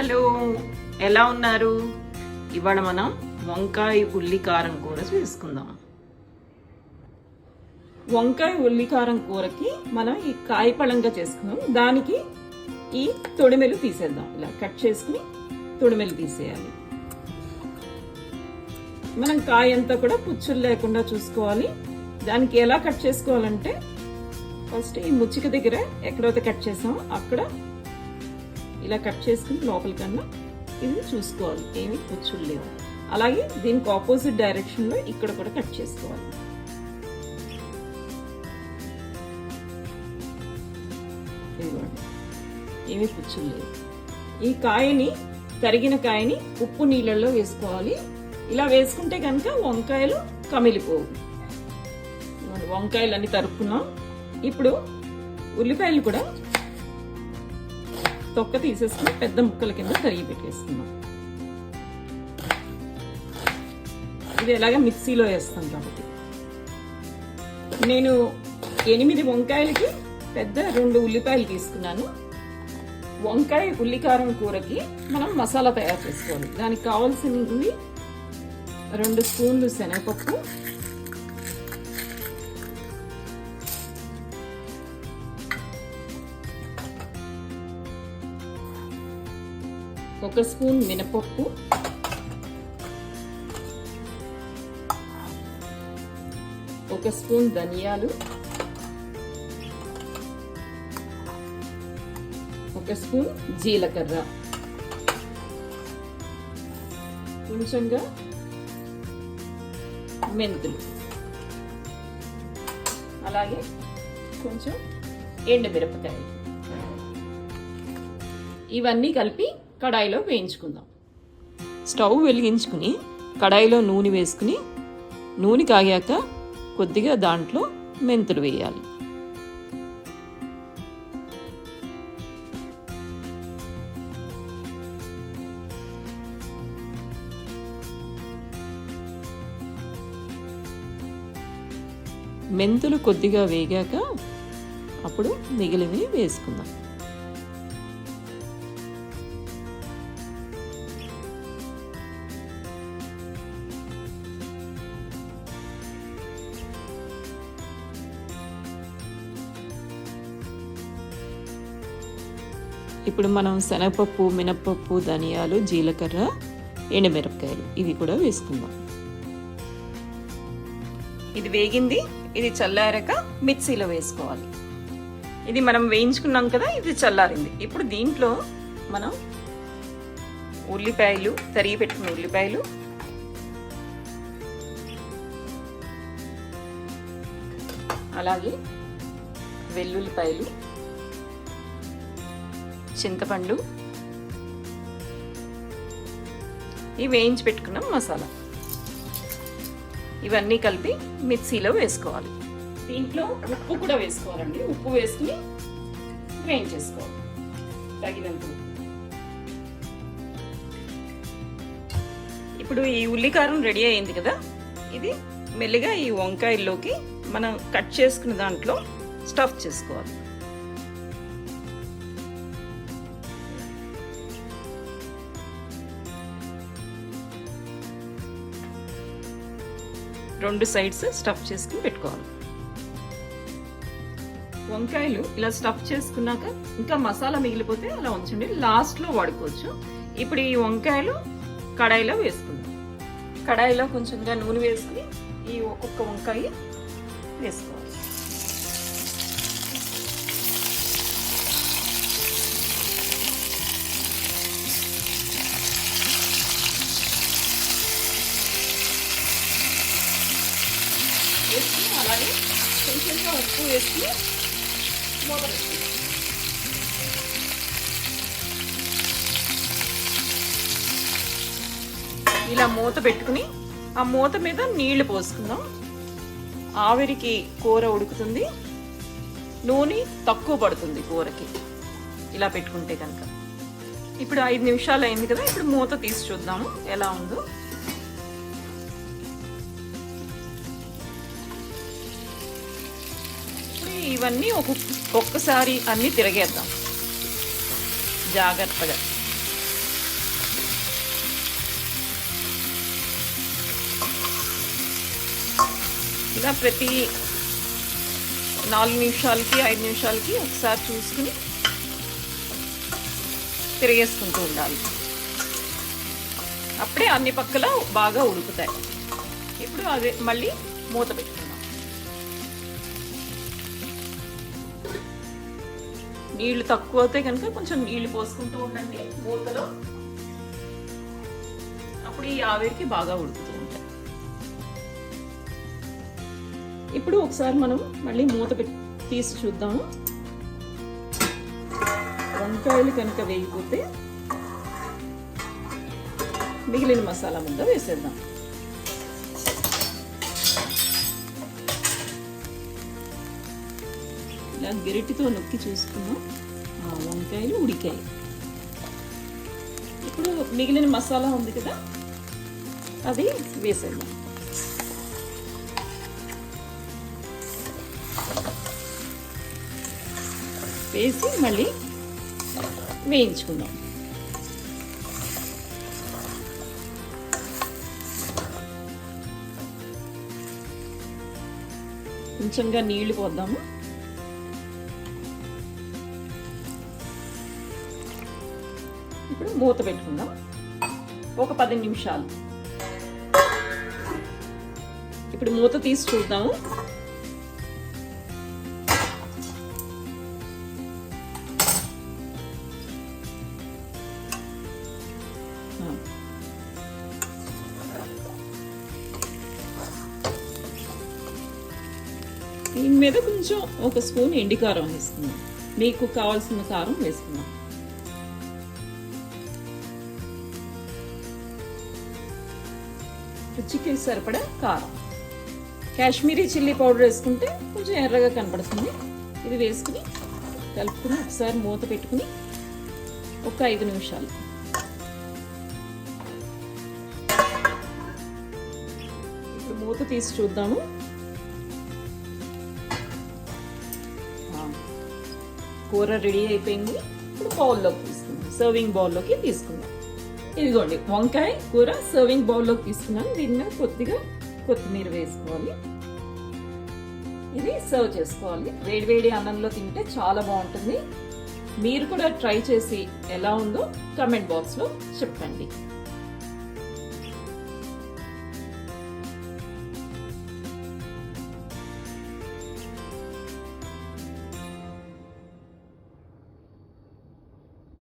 Hello ఎలా ఉన్నారు? ఇవాళ మనం వంకాయ ఉల్లి కారం కూర చేసుకుందాం. వంకాయ ఉల్లి కారం కూరకి మనం ఈ కాయ పళంగా చేసుకుందాం దానికి ఈ తొడిమెలు తీసేద్దాం. ఇలా కట్ చేసుకుని తొడిమెలు తీసేయాలి. మనం కాయ అంతా కూడా పుచ్చులు లేకుండా చూసుకోవాలి. దానికి ఎలా కట్ చేసుకోవాలంటే ఫస్ట్ ఈ ముచ్చిక దగ్గర ఎక్కడైతే కట్ చేసామో అక్కడ ఇలా కట్ చేసుకుని లోపలికన్నా ఇది చూసుకోవాలి ఏమి పుచ్చులు లేవు. అలాగే దీనికి ఆపోజిట్ డైరెక్షన్లో ఇక్కడ కూడా కట్ చేసుకోవాలి. ఏమి పుచ్చులు లేవు. ఈ కాయని తరిగిన కాయని ఉప్పు నీళ్ళల్లో వేసుకోవాలి. ఇలా వేసుకుంటే కనుక వంకాయలు కమిలిపోవు. వంకాయలు అన్ని తరుపుకున్నాం ఇప్పుడు ఉల్లిపాయలు కూడా తొక్క తీసేసుకుని పెద్ద ముక్కల కింద తరిగి పెట్టేసుకున్నాం ఇది ఎలాగ మిక్సీలో వేస్తాం కాబట్టి. నేను ఎనిమిది వంకాయలకి పెద్ద రెండు ఉల్లిపాయలు తీసుకున్నాను. వంకాయ ఉల్లికారం కూరకి మనం మసాలా తయారు చేసుకోవాలి. దానికి కావాల్సినవి రెండు స్పూన్లు శనగపప్పు ఒక స్పూన్ మినపప్పు. ఒక స్పూన్ ధనియాలు. ఒక స్పూన్ జీలకర్ర. కొంచెంగా మెంతులు. అలాగే కొంచెం ఎండుమిరపకాయలు. ఇవన్నీ కలిపి కడాయిలో వేయించుకుందాం. స్టవ్ వెలిగించుకుని కడాయిలో నూనె వేసుకుని నూనె కాగాక కొద్దిగా దాంట్లో మెంతులు వేయాలి. మెంతులు కొద్దిగా వేగాక అప్పుడు మిగిలినవి వేసుకుందాం. ఇప్పుడు మనం శనగపప్పు మినప్పప్పు ధనియాలు జీలకర్ర ఎండుమిరపకాయలు ఇవి కూడా వేసుకుందాం. ఇది వేగింది ఇది చల్లారాక మిక్సీలో వేసుకోవాలి. ఇది మనం వేయించుకున్నాం కదా ఇది చల్లారింది. ఇప్పుడు దీంట్లో మనం ఉల్లిపాయలు తరిగి పెట్టుకున్న ఉల్లిపాయలు అలాగే వెల్లుల్లిపాయలు చింతపండు. ఇవి వేయించి పెట్టుకున్న మసాలా. ఇవన్నీ కలిపి మిక్సీలో వేసుకోవాలి. దీంట్లో ఉప్పు కూడా వేసుకోవాలండి. ఉప్పు వేసుకుని వేయించేసుకోవాలి. తగినంత ఇప్పుడు ఈ ఉల్లికారం రెడీ అయింది కదా? ఇది మెల్లిగా ఈ వంకాయల్లోకి మనం కట్ చేసుకున్న దాంట్లో స్టఫ్ చేసుకోవాలి. రెండు సైడ్స్ స్టఫ్ చేసుకుని పెట్టుకోవాలి. వంకాయలు ఇలా స్టఫ్ చేసుకున్నాక ఇంకా మసాలా మిగిలిపోతే అలా ఉంచండి లాస్ట్లో వాడుకోవచ్చు. ఇప్పుడు ఈ వంకాయలు కడాయిలో వేసుకుందాం. కడాయిలో కొంచెంగా నూనె వేసుకుని ఈ ఒక్కొక్క వంకాయ వేసుకోవాలి. వేసుకుని కొంచెంగా ఉప్పు వేసి మూత ఇలా మూత పెట్టుకుని ఆ మూత మీద నీళ్ళు పోసుకుందాం. ఆవిరికి కూర ఉడుకుతుంది. నూనె తక్కువ పడుతుంది కూరకి. ఇలా పెట్టుకుంటే కనుక. ఇప్పుడు ఐదు నిమిషాలు అయింది కదా ఇప్పుడు మూత తీసి చూద్దాము ఎలా ఉందో. ఇవన్నీ ఒక ఒక్కసారి అన్నీ తిరగేద్దాం. జాగ్రత్తగా. ఇలా ప్రతి నాలుగు నిమిషాలకి ఐదు నిమిషాలకి ఒకసారి చూసుకుని తిరిగేసుకుంటూ ఉండాలి. అప్పుడే అన్ని పక్కల బాగా ఉడుకుతాయి. ఇప్పుడు అదే మళ్ళీ మూత పెట్టుకుంటాం నీళ్ళు తక్కువ అవుతాయి కనుక కొంచెం నీళ్ళు పోసుకుంటూ ఉండండి మూతలో అప్పుడు ఈ ఆవిరికి బాగా ఉడుకుతూ ఉంటాయి. ఇప్పుడు ఒకసారి మనం మళ్ళీ మూత పెట్టి తీసి చూద్దాము. వంకాయలు కనుక వేయకపోతే మిగిలిన మసాలా ముద్ద వేసేద్దాం. ఇలా గరిటితో నొక్కి చూసుకున్నాం. వంకాయలు ఉడికాయి ఇప్పుడు మిగిలిన మసాలా ఉంది కదా అది వేసేద్దాం. వేసి మళ్ళీ వేయించుకుందాం. కొంచెంగా నీళ్ళు పోద్దాము. ఇప్పుడు మూత పెట్టుకుందాం. ఒక పది నిమిషాలు. ఇప్పుడు మూత తీసి చూద్దాము. దీని మీద కొంచెం ఒక స్పూన్ ఎండి కారం వేసుకుందాం. మీకు కావాల్సిన కారం వేసుకుందాం. రుచికి సరిపడా కారం. కాశ్మీరీ చిల్లీ పౌడర్ వేసుకుంటే కొంచెం ఎర్రగా కనపడుతుంది. ఇది వేసుకుని కలుపుకుని ఒకసారి మూత పెట్టుకుని ఒక ఐదు నిమిషాలు. ఇప్పుడు మూత తీసి చూద్దాము. కూర రెడీ అయిపోయింది. ఇప్పుడు బౌల్లోకి తీసుకుందాం. సర్వింగ్ బౌల్లోకి తీసుకుందాం. ఇదిగోండి వంకాయ కూర సర్వింగ్ బౌల్లోకి తీసుకున్నాను. దీని మీద కొద్దిగా కొత్తిమీర వేసుకోవాలి. ఇది సర్వ్ చేసుకోవాలి. వేడివేడి అన్నంలో తింటే చాలా బాగుంటుంది. మీరు కూడా ట్రై చేసి ఎలా ఉందో కమెంట్ బాక్స్లో చెప్పండి.